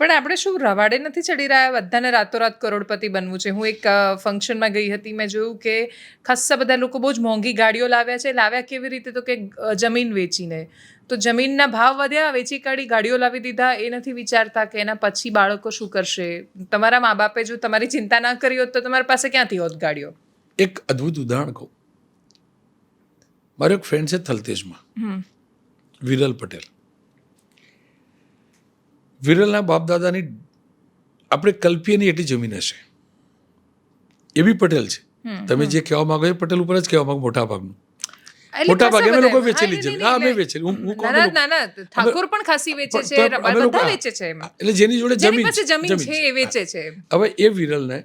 પણ આપણે શું રવાડે નથી ચડી રહ્યા બધાને રાતોરાત કરોડપતિ બનવું છે? હું એક ફંક્શનમાં ગઈ હતી મેં જોયું કે ખાસ્સા બધા લોકો બહુ જ મોંઘી ગાડીઓ લાવ્યા છે. લાવ્યા કેવી રીતે? તો કે જમીન વેચીને. તો જમીનના ભાવ વધ્યા વેચી કાઢી ગાડીઓ લાવી દીધા. એ નથી વિચારતા કે એના પછી બાળકો શું કરશે? તમારા મા બાપે જો તમારી ચિંતા ના કરી હોત તો તમારી પાસે ક્યાંથી હોત ગાડીઓ? એક અદ્ભુત ઉદાહરણ કહું. મારો એક ફ્રેન્ડ છે થલતેજમાં. વિરલ પટેલ. વિરલના બાપદાદાની આપણે કલ્પીએ નહીં એટલી જમીન હશે. એ બી પટેલ છે. તમે જે કહેવા માંગો એ પટેલ ઉપર જ કહેવા માંગો મોટા ભાગનું. મોટા ભાગે અમે લોકો વેચેલી જમીન. હા અમે વેચેલી હું હું કોણ ના ના ઠાકોર પણ ખાસી વેચે છે બધા વેચે છે એટલે જેની જોડે જમીન છે, જમીન છે એ વેચે છે હવે એ વિરલને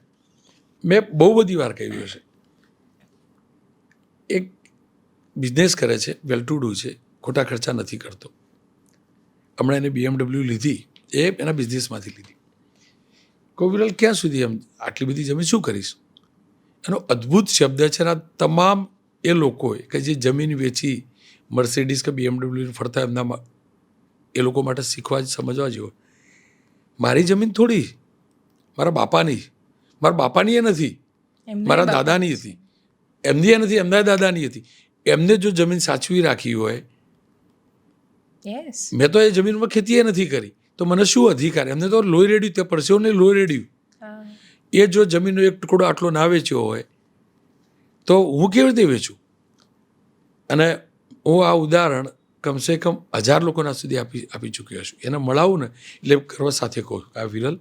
મેં બહુ બધી વાર કહ્યું હશે. એક બિઝનેસ કરે છે વેલ ટુ ડુ છે ખોટા ખર્ચા નથી કરતો. હમણાં એને બીએમડબલ્યુ લીધી. એ એના બિઝનેસમાંથી લીધી. કહું ક્યાં સુધી એમ? આટલી બધી જમીન શું કરીશ? એનો અદ્ભુત શબ્દ છે આ તમામ એ લોકોએ કે જે જમીન વેચી મર્સિડીઝ કે બીએમડબ્લ્યુ ફરતા એમના એ લોકો માટે શીખવા જ સમજવા જેવો. મારી જમીન થોડી મારા બાપાની મારા બાપાની એ નથી. મારા દાદાની હતી. એમની એ નથી એમના દાદાની હતી. એમને જો જમીન સાચવી રાખી હોય મેં તો એ જમીનમાં ખેતી એ નથી કરી. તો મને શું અધિકાર? એમને તો લોહી રેડ્યું તે ને લોહી રેડ્યું. એ જો જમીનનો એક ટુકડો આટલો ના વેચ્યો હોય તો હું કેવી રીતે વેચું? અને હું આ ઉદાહરણ કમસે કમ હજાર લોકોના સુધી આપી આપી ચૂક્યો છું. એને મળાવું ને એટલે ગર્વ સાથે કહું છું આ વિરલ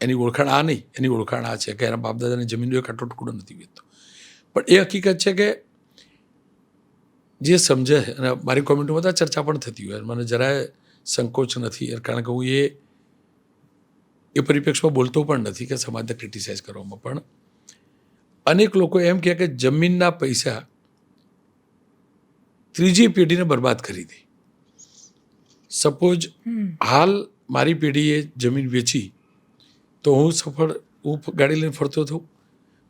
એની ઓળખાણ આ નહીં એની ઓળખાણ આ છે કે એના બાપદાદાની જમીનનો એક આટલો ટુકડો નથી વેચતો. પણ એ હકીકત છે કે જે સમજે અને મારી કોમેન્ટમાં તો ચર્ચા પણ થતી હોય. મને જરાય સંકોચ નથી. કારણ કે હું એ એ પરિપ્રેક્ષમાં બોલતો પણ નથી કે સમાજને ક્રિટિસાઇઝ કરવામાં. પણ અનેક લોકો એમ કહે કે જમીનના પૈસા ત્રીજી પેઢીને બરબાદ કરી દે. સપોઝ હાલ મારી પેઢીએ જમીન વેચી તો હું સફળ હું ગાડી લઈને ફરતો હતો.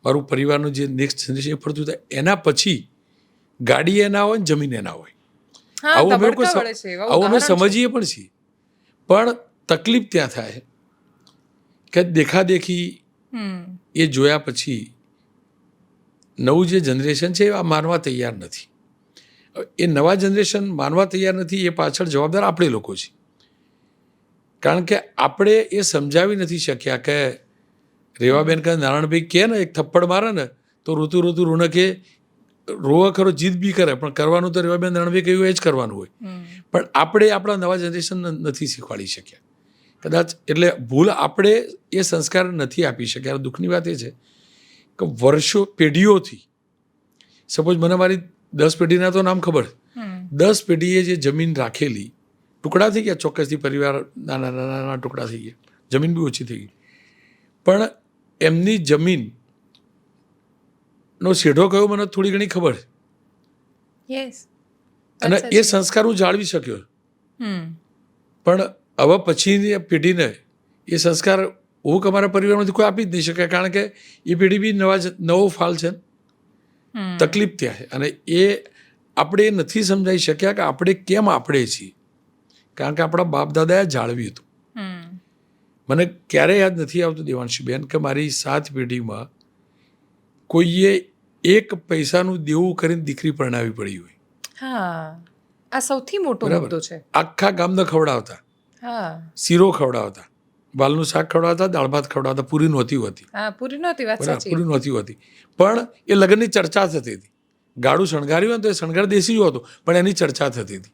મારું પરિવારનું જે નેક્સ્ટ જનરેશન એ ફરતું હતું એના પછી ગાડી એના ના હોય ને જમીન એના ના હોય. આવું અમે લોકો આવું અમે સમજીએ પણ છીએ. પણ તકલીફ ત્યાં થાય કે દેખાદેખી એ જોયા પછી નવું જે જનરેશન છે એ આ માનવા તૈયાર નથી. એ નવા જનરેશન માનવા તૈયાર નથી એ પાછળ જવાબદાર આપણે લોકો છે કારણ કે આપણે એ સમજાવી નથી શક્યા કે રેવાબેન કે નારાયણભાઈ કે ને? એક થપ્પડ મારે ને? તો ઋતુ ઋતુ ઋણકે રોવા ખરો જીદ બી કરે પણ કરવાનું તો રેવાબેન નારાયણભાઈ કહ્યું એ જ કરવાનું હોય. પણ આપણે આપણા નવા જનરેશન નથી શીખવાડી શક્યા. કદાચ એટલે ભૂલ આપણે એ સંસ્કાર નથી આપી શક્યા. દુઃખની વાત એ છે કે વર્ષો પેઢીઓથી સપોઝ મને મારી દસ પેઢીના તો નામ ખબર. દસ પેઢીએ જે જમીન રાખેલી ટુકડા થઈ ગયા ચોક્કસથી પરિવાર નાના નાના નાના ટુકડા થઈ ગયા. જમીન બી ઓછી થઈ ગઈ. પણ એમની જમીન નો શેઢો કયો મને થોડી ઘણી ખબર છે. અને એ સંસ્કાર હું જાળવી શક્યો પણ હવે પછીની પેઢીને એ સંસ્કાર હું અમારા પરિવારમાંથી કોઈ આપી જ નહીં શકે કારણ કે એ પેઢી બી નવા નવો ફાલ છે તકલીફ ત્યાં છે. અને એ આપણે એ નથી સમજાઈ શક્યા કે આપણે કેમ આપણે છીએ. કારણ કે આપણા બાપ દાદાએ જાળવ્યું હતું. મને ક્યારેય યાદ નથી આવતું દેવાંશીબેન કે મારી સાત પેઢીમાં કોઈએ એક પૈસાનું દેવું કરીને દીકરી પરણાવી પડી હોય. હા આ સૌથી મોટો મુદ્દો છે. આખા ગામને ખવડાવતા. હા. શીરો ખવડાવતા. વાલનું શાક ખવડાવતા દાળ ભાત ખવડાવતા પૂરી નહોતી હોતી. હા પૂરી નહોતી વાત સાચી. પૂરી નહોતી હોતી. પણ એ લગ્નની ચર્ચા થતી હતી. ગાડું શણગાર્યું હોય તો એ શણગાર દેશી હતો પણ એની ચર્ચા થતી હતી.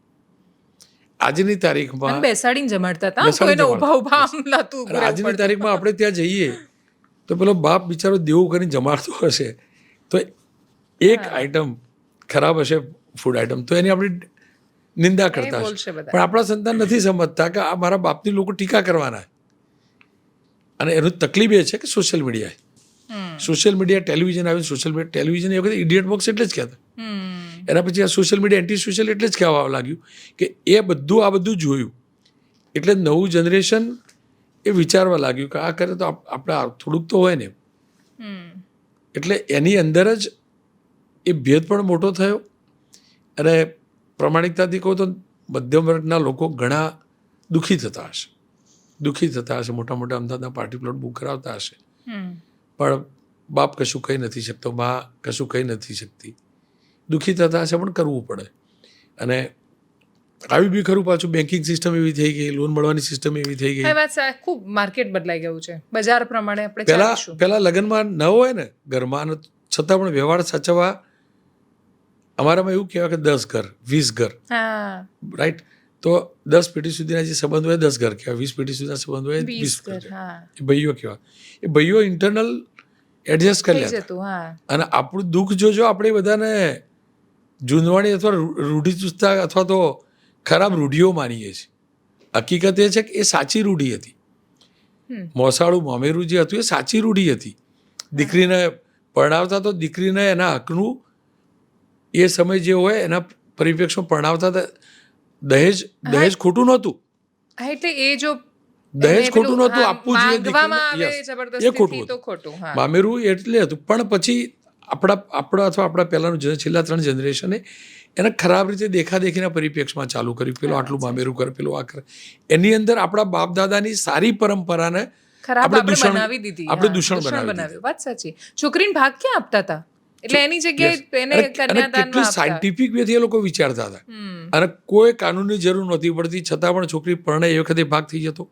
આજની તારીખમાં બેસાડીને જમાડતા હતા કોઈને ઊભા. ઊભા આમ રહેવું આજની. તારીખમાં આપણે ત્યાં જઈએ તો પેલો બાપ બિચારો દેવું કરીને જમાડતો હશે તો એક આઈટમ ખરાબ હશે ફૂડ આઈટમ તો એની આપણે નિંદા કરતા હશે. પણ આપણા સંતાન નથી સમજતા કે આ મારા બાપની લોકો ટીકા કરવાના. અને એનું તકલીફ એ છે કે સોશિયલ મીડિયા હમ. સોશિયલ મીડિયા ટેલિવિઝન આવ્યું સોશિયલ મીડિયા ટેલિવિઝન એ વખતે ઇડિયટ બોક્સ એટલે જ કહેતા. હમ. એના પછી આ સોશિયલ મીડિયા એન્ટી સોશિયલ એટલે જ કહેવા લાગ્યું કે એ બધું આ બધું જોયું. એટલે નવું જનરેશન એ વિચારવા લાગ્યું કે આ કરે તો આપ- આપણે થોડુંક તો હોય ને. એટલે એની અંદર જ એ ભેદ પણ મોટો થયો. અને પ્રમાણિકતાથી કહું તો મધ્યમ વર્ગના લોકો ઘણા દુઃખી થતા હશે. દુઃખી થતા હશે મોટા મોટા અમદાવાદના પાર્ટી પ્લોટ બુક કરાવતા હશે. હમ. પણ બાપ કશું કહી નથી શકતો મા કશું કહી નથી શકતી. દુઃખી થતા હશે પણ કરવું પડે. અને આવી બી ખરું પાછું બેન્કિંગ સિસ્ટમ એવી થઈ ગઈ લોન મળવાની સિસ્ટમ એવી થઈ ગઈ. વાત ખૂબ માર્કેટ બદલાઈ ગયું છે. બજાર પ્રમાણે આપણે પહેલા પહેલા લગ્નમાં ન હોય ને ઘરમાં છતાં પણ વ્યવહાર સાચવવા અમારામાં એવું કહેવાય કે દસ ઘર વીસ ઘર. રાઈટ તો દસ પેઢી સુધીના જે સંબંધ હોય દસ ઘર કહેવાય. વીસ પેઢી સુધીના સંબંધ હોય વીસ ઘર એ ભાઈઓ કહેવાય. એ ભાઈઓ ઇન્ટરનલ એડજસ્ટ કરી લેતા. અને આપણું દુઃખ જોજો આપણે બધાને જૂનવાણી અથવા રૂઢિચુસ્તા રૂઢિચુસ્તતા અથવા તો ખરાબ રૂઢિઓ માનીએ છીએ. હકીકત એ છે કે એ સાચી રૂઢિ હતી. મોસાળું મોમેરું જે હતું એ સાચી રૂઢિ હતી. દીકરીને પરણાવતા તો દીકરીને એના હકનું એ સમય જે હોય એના પરિપ્રેક્ષમાં પરણાવતા દહેજ દહેજ ખોટું નહોતું. એટલે એ જો દહેજ ખોટું નહોતું આપવું જોઈએ એ ખોટું હતું. મામેરું એટલે હતું. પણ પછી આપણા આપણા અથવા આપણા પહેલાંનું જે છેલ્લા ત્રણ જનરેશને એને ખરાબ રીતે દેખાદેખીના પરિપ્રેક્ષમાં ચાલુ કર્યું. પેલો આટલું મામેરું કર પેલું આ કર એની અંદર આપણા બાપ દાદાની સારી પરંપરાને આપણે દૂષણ- બનાવી દીધી. આપણે દૂષણ બનાવી બનાવ્યું. વાત સાચી. છોકરીને ભાગ ક્યાં આપતા હતા એટલે એની જગ્યાએ એને કેટલી સાયન્ટિફિક વેથી એ લોકો વિચારતા હતા. અને કોઈ કાનૂની જરૂર નહોતી પડતી. છતાં પણ છોકરી પરણે એ વખતે ભાગ થઈ જતો.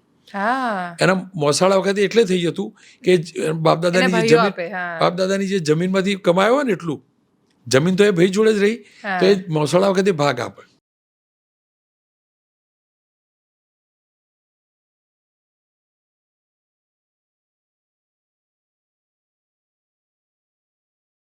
એના મોસાળા વખતે એટલે થઈ જતું કે બાપદાદાની જે જમીન આપે હા. બાપ દાદાની જે જમીનમાંથી કમાયો હોય ને એટલું જમીન તો એ ભાઈ જોડે જ રહી. તો એ મોસાળા વખતે ભાગ આપે.